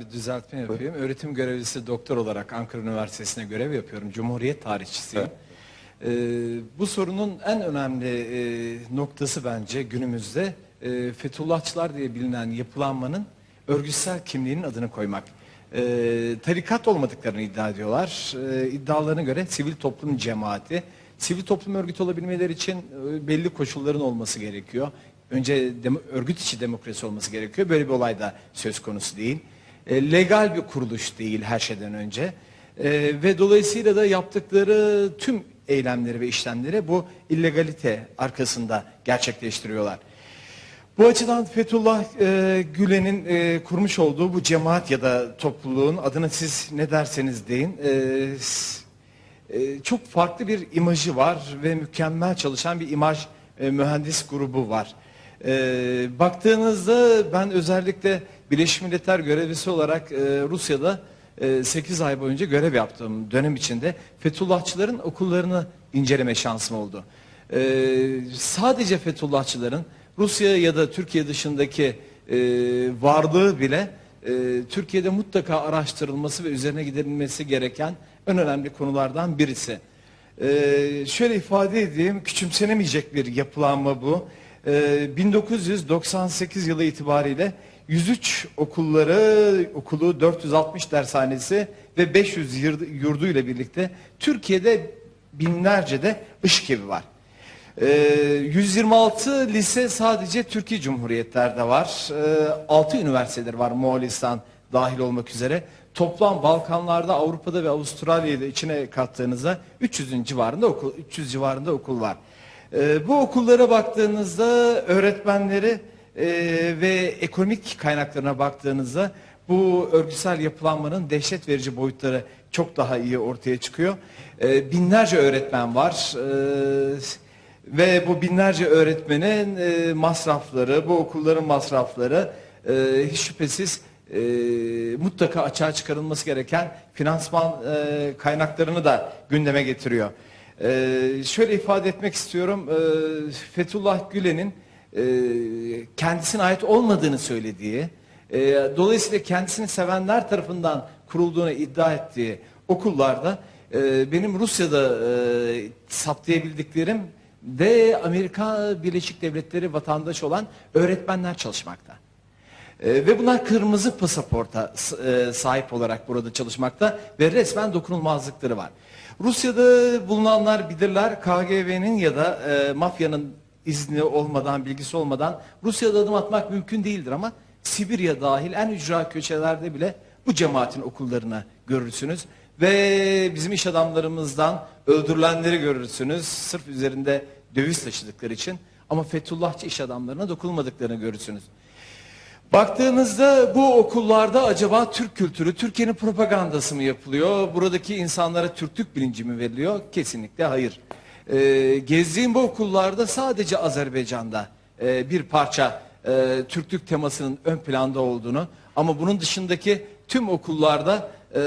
Bir düzeltme yapayım. Öğretim görevlisi doktor olarak Ankara Üniversitesi'ne görev yapıyorum. Cumhuriyet tarihçisiyim. Ee, bu sorunun en önemli e, noktası bence günümüzde e, Fethullahçılar diye bilinen yapılanmanın örgütsel kimliğinin adını koymak. E, tarikat olmadıklarını iddia ediyorlar. E, iddialarına göre sivil toplum cemaati. Sivil toplum örgütü olabilmeleri için e, belli koşulların olması gerekiyor. Önce demo- örgüt içi demokrasi olması gerekiyor. Böyle bir olay da söz konusu değil. E, legal bir kuruluş değil her şeyden önce. E, ve dolayısıyla da yaptıkları tüm eylemleri ve işlemleri bu illegalite arkasında gerçekleştiriyorlar. Bu açıdan Fethullah e, Gülen'in e, kurmuş olduğu bu cemaat ya da topluluğun adına siz ne derseniz deyin e, e, çok farklı bir imajı var ve mükemmel çalışan bir imaj e, mühendis grubu var. E, baktığınızda ben özellikle Birleşmiş Milletler görevlisi olarak e, Rusya'da 8 ay boyunca görev yaptığım dönem içinde Fethullahçıların okullarını inceleme şansım oldu. E, sadece Fethullahçıların Rusya ya da Türkiye dışındaki e, varlığı bile e, Türkiye'de mutlaka araştırılması ve üzerine gidilmesi gereken en önemli konulardan birisi. Ee, şöyle ifade edeyim, küçümsenemeyecek bir yapılanma bu. Ee, 1998 yılı itibariyle 103 okulları, okulu 460 dershanesi ve 500 yurdu, ile birlikte Türkiye'de binlerce de ışık evi var. Ee, 126 lise sadece Türkiye Cumhuriyetlerde var. Ee, 6 üniversiteler var Moğolistan dahil olmak üzere. Toplam Balkanlarda, Avrupa'da ve Avustralya'da içine kattığınızda 300'ün civarında okul 300 civarında okul var. Ee, bu okullara baktığınızda öğretmenleri e, ve ekonomik kaynaklarına baktığınızda bu örgütsel yapılanmanın dehşet verici boyutları çok daha iyi ortaya çıkıyor. Ee, binlerce öğretmen var. Ee, ve bu binlerce öğretmenin e, masrafları, bu okulların masrafları e, hiç şüphesiz e, mutlaka açığa çıkarılması gereken finansman e, kaynaklarını da gündeme getiriyor. E, şöyle ifade etmek istiyorum, e, Fethullah Gülen'in e, kendisine ait olmadığını söylediği, e, dolayısıyla kendisini sevenler tarafından kurulduğunu iddia ettiği okullarda e, benim Rusya'da e, saptayabildiklerim de Amerika Birleşik Devletleri vatandaşı olan öğretmenler çalışmakta. E, ve bunlar kırmızı pasaporta e, sahip olarak burada çalışmakta ve resmen dokunulmazlıkları var. Rusya'da bulunanlar bilirler KGB'nin ya da e, mafyanın izni olmadan, bilgisi olmadan Rusya'da adım atmak mümkün değildir ama Sibirya dahil en ücra köşelerde bile bu cemaatin okullarını görürsünüz. Ve bizim iş adamlarımızdan öldürülenleri görürsünüz. Sırf üzerinde döviz taşıdıkları için. Ama Fethullahçı iş adamlarına dokunmadıklarını görürsünüz. Baktığınızda bu okullarda acaba Türk kültürü, Türkiye'nin propagandası mı yapılıyor? Buradaki insanlara Türklük bilinci mi veriliyor? Kesinlikle hayır. Ee, gezdiğim bu okullarda sadece Azerbaycan'da e, bir parça e, Türklük temasının ön planda olduğunu ama bunun dışındaki tüm okullarda e,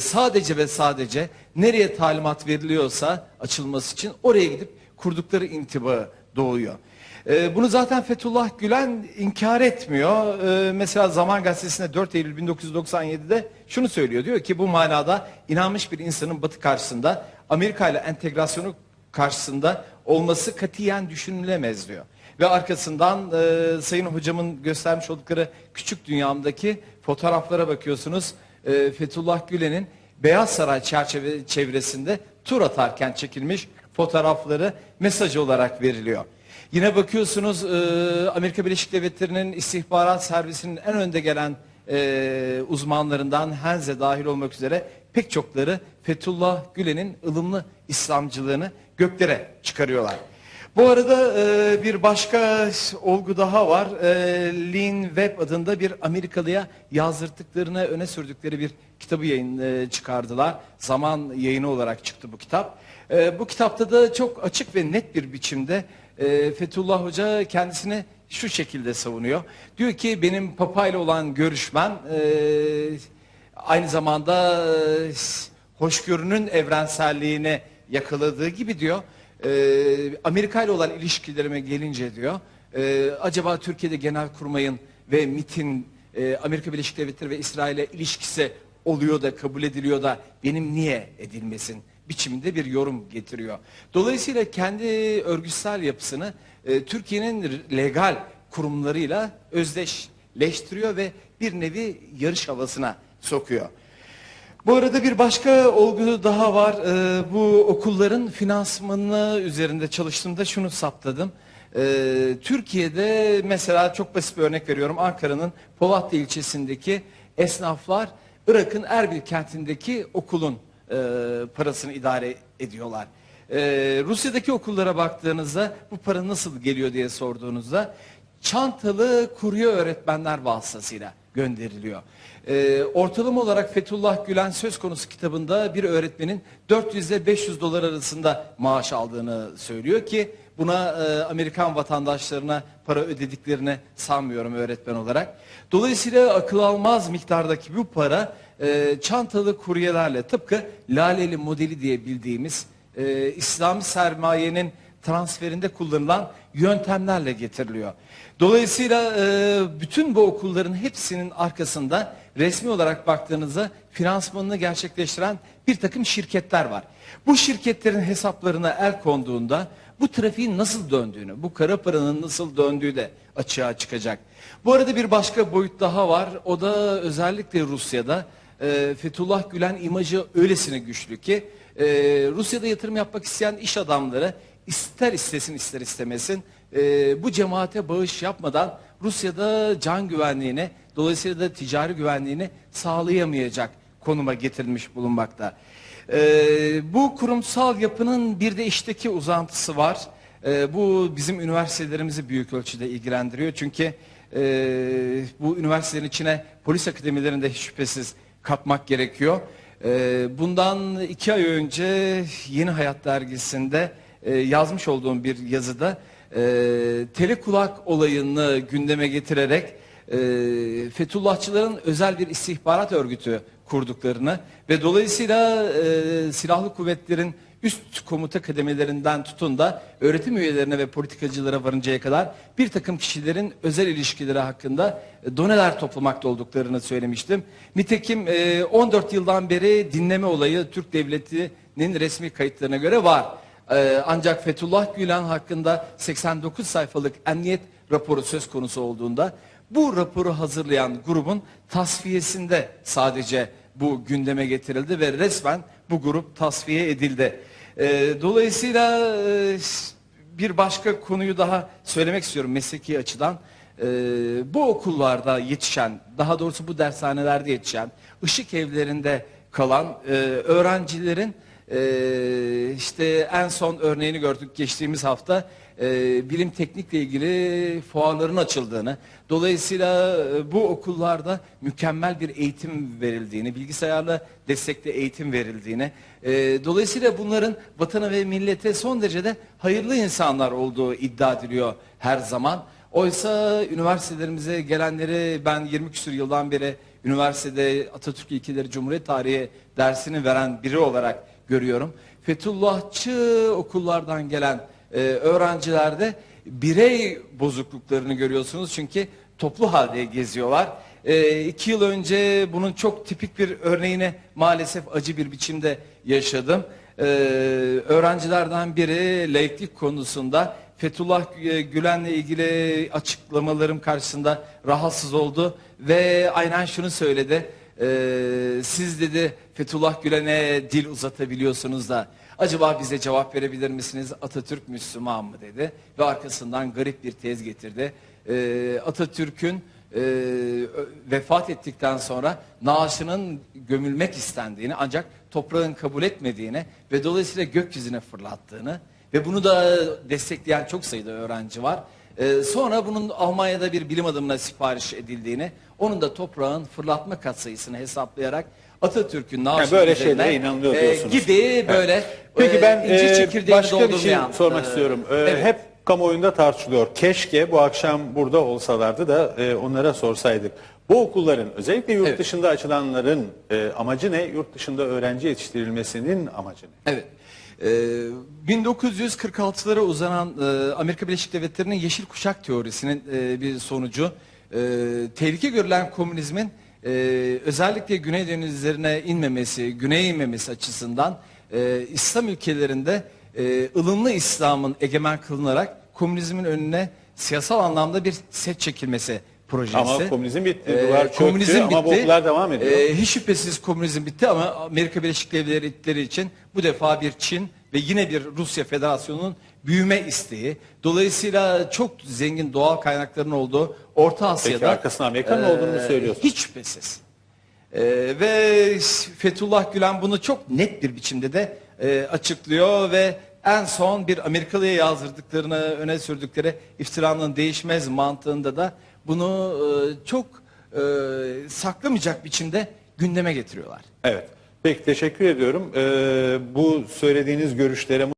sadece ve sadece nereye talimat veriliyorsa açılması için oraya gidip kurdukları intiba doğuyor. Ee, bunu zaten Fethullah Gülen inkar etmiyor. Ee, mesela Zaman Gazetesi'nde 4 Eylül 1997'de şunu söylüyor. Diyor ki bu manada inanmış bir insanın batı karşısında Amerika ile entegrasyonu karşısında olması katiyen düşünülemez diyor. Ve arkasından e, Sayın Hocamın göstermiş oldukları küçük dünyamdaki fotoğraflara bakıyorsunuz. E, Fethullah Gülen'in Beyaz Saray çerçeve çevresinde tur atarken çekilmiş fotoğrafları mesaj olarak veriliyor. Yine bakıyorsunuz e, Amerika Birleşik Devletleri'nin istihbarat servisinin en önde gelen e, uzmanlarından Henze dahil olmak üzere pek çokları Fethullah Gülen'in ılımlı İslamcılığını göklere çıkarıyorlar. Bu arada e, bir başka olgu daha var. E, Lean Web adında bir Amerikalıya yazdırdıklarını öne sürdükleri bir kitabı yayın e, çıkardılar. Zaman yayını olarak çıktı bu kitap. E, bu kitapta da çok açık ve net bir biçimde e, Fethullah Hoca kendisini şu şekilde savunuyor. Diyor ki benim papayla olan görüşmem e, aynı zamanda e, hoşgörünün evrenselliğini yakaladığı gibi diyor. E, Amerika ile olan ilişkilerime gelince diyor. e, acaba Türkiye'de genel kurmayın ve MIT'in e, Amerika Birleşik Devletleri ve İsrail'e ilişkisi oluyor da kabul ediliyor da benim niye edilmesin biçiminde bir yorum getiriyor. Dolayısıyla kendi örgütsel yapısını e, Türkiye'nin legal kurumlarıyla özdeşleştiriyor ve bir nevi yarış havasına sokuyor. Bu arada bir başka olgu daha var. Ee, bu okulların finansmanı üzerinde çalıştığımda şunu saptadım. Ee, Türkiye'de mesela çok basit bir örnek veriyorum. Ankara'nın Polatlı ilçesindeki esnaflar Irak'ın Erbil kentindeki okulun e, parasını idare ediyorlar. Ee, Rusya'daki okullara baktığınızda bu para nasıl geliyor diye sorduğunuzda çantalı kurye öğretmenler vasıtasıyla gönderiliyor. Ee, ortalama olarak Fethullah Gülen söz konusu kitabında bir öğretmenin 400 ile 500 dolar arasında maaş aldığını söylüyor ki buna e, Amerikan vatandaşlarına para ödediklerini sanmıyorum öğretmen olarak. Dolayısıyla akıl almaz miktardaki bu para e, çantalı kuryelerle tıpkı Laleli modeli diye bildiğimiz e, İslami sermayenin transferinde kullanılan yöntemlerle getiriliyor. Dolayısıyla e, bütün bu okulların hepsinin arkasında resmi olarak baktığınızda finansmanını gerçekleştiren bir takım şirketler var. Bu şirketlerin hesaplarına el konduğunda bu trafiğin nasıl döndüğünü, bu kara paranın nasıl döndüğü de açığa çıkacak. Bu arada bir başka boyut daha var. O da özellikle Rusya'da e, Fethullah Gülen imajı öylesine güçlü ki e, Rusya'da yatırım yapmak isteyen iş adamları ister istesin ister istemesin e, bu cemaate bağış yapmadan Rusya'da can güvenliğini dolayısıyla da ticari güvenliğini sağlayamayacak konuma getirilmiş bulunmakta. E, bu kurumsal yapının bir de işteki uzantısı var. E, bu bizim üniversitelerimizi büyük ölçüde ilgilendiriyor. Çünkü e, bu üniversitelerin içine polis akademilerini de hiç şüphesiz katmak gerekiyor. E, bundan iki ay önce Yeni Hayat dergisinde e, yazmış olduğum bir yazıda e, telekulak olayını gündeme getirerek e, Fethullahçıların özel bir istihbarat örgütü kurduklarını ve dolayısıyla e, silahlı kuvvetlerin üst komuta kademelerinden tutun da öğretim üyelerine ve politikacılara varıncaya kadar bir takım kişilerin özel ilişkileri hakkında e, doneler toplamakta olduklarını söylemiştim. Nitekim e, 14 yıldan beri dinleme olayı Türk Devleti'nin resmi kayıtlarına göre var. Ee, ancak Fethullah Gülen hakkında 89 sayfalık emniyet raporu söz konusu olduğunda bu raporu hazırlayan grubun tasfiyesinde sadece bu gündeme getirildi ve resmen bu grup tasfiye edildi. Ee, dolayısıyla e, bir başka konuyu daha söylemek istiyorum mesleki açıdan. Ee, bu okullarda yetişen, daha doğrusu bu dershanelerde yetişen, ışık evlerinde kalan e, öğrencilerin ee, işte en son örneğini gördük geçtiğimiz hafta e, bilim teknikle ilgili fuarların açıldığını, dolayısıyla e, bu okullarda mükemmel bir eğitim verildiğini, bilgisayarla destekli eğitim verildiğini, e, dolayısıyla bunların vatana ve millete son derecede hayırlı insanlar olduğu iddia ediliyor her zaman. Oysa üniversitelerimize gelenleri ben 20 küsur yıldan beri üniversitede Atatürk İlkeleri Cumhuriyet Tarihi dersini veren biri olarak görüyorum. Fethullahçı okullardan gelen e, öğrencilerde birey bozukluklarını görüyorsunuz. Çünkü toplu halde geziyorlar. E, iki yıl önce bunun çok tipik bir örneğini maalesef acı bir biçimde yaşadım. E, öğrencilerden biri laiklik konusunda Fethullah Gülen'le ilgili açıklamalarım karşısında rahatsız oldu ve aynen şunu söyledi. Ee, siz dedi Fethullah Gülen'e dil uzatabiliyorsunuz da acaba bize cevap verebilir misiniz? Atatürk Müslüman mı dedi ve arkasından garip bir tez getirdi. Ee, Atatürk'ün e, vefat ettikten sonra naaşının gömülmek istendiğini ancak toprağın kabul etmediğini ve dolayısıyla gökyüzüne fırlattığını ve bunu da destekleyen çok sayıda öğrenci var. Ee, sonra bunun Almanya'da bir bilim adamına sipariş edildiğini, onun da toprağın fırlatma katsayısını hesaplayarak Atatürk'ün Yani böyle şeylere inanılıyor e, diyorsunuz. gibi böyle Peki e, ben e, başka bir şey sormak e, istiyorum. E, evet. Hep kamuoyunda tartışılıyor. Keşke bu akşam burada olsalardı da e, onlara sorsaydık. Bu okulların özellikle yurt Evet. dışında açılanların e, amacı ne? Yurt dışında öğrenci yetiştirilmesinin amacı ne? Evet. Ee, 1946'lara uzanan e, Amerika Birleşik Devletleri'nin yeşil kuşak teorisinin e, bir sonucu. E, tehlike görülen komünizmin özellikle Güney denizlerine inmemesi, güneye inmemesi açısından İslam ülkelerinde ılımlı İslam'ın egemen kılınarak komünizmin önüne siyasal anlamda bir set çekilmesi projesi. Ama komünizm bitti, Ee, duvar çöktü komünizm ama bitti. okullar devam ediyor. Ee, hiç şüphesiz komünizm bitti ama Amerika Birleşik Devletleri için bu defa bir Çin ve yine bir Rusya Federasyonu'nun büyüme isteği. Dolayısıyla çok zengin doğal kaynakların olduğu Orta Asya'da... arkasında Amerika'nın olduğunu e, söylüyorsun? Hiç şüphesiz. Ee, ve Fethullah Gülen bunu çok net bir biçimde de e, açıklıyor ve en son bir Amerikalı'ya yazdırdıklarını öne sürdükleri iftiranın değişmez mantığında da bunu e, çok e, saklamayacak biçimde gündeme getiriyorlar. Evet. Peki teşekkür ediyorum. Ee, bu söylediğiniz görüşlere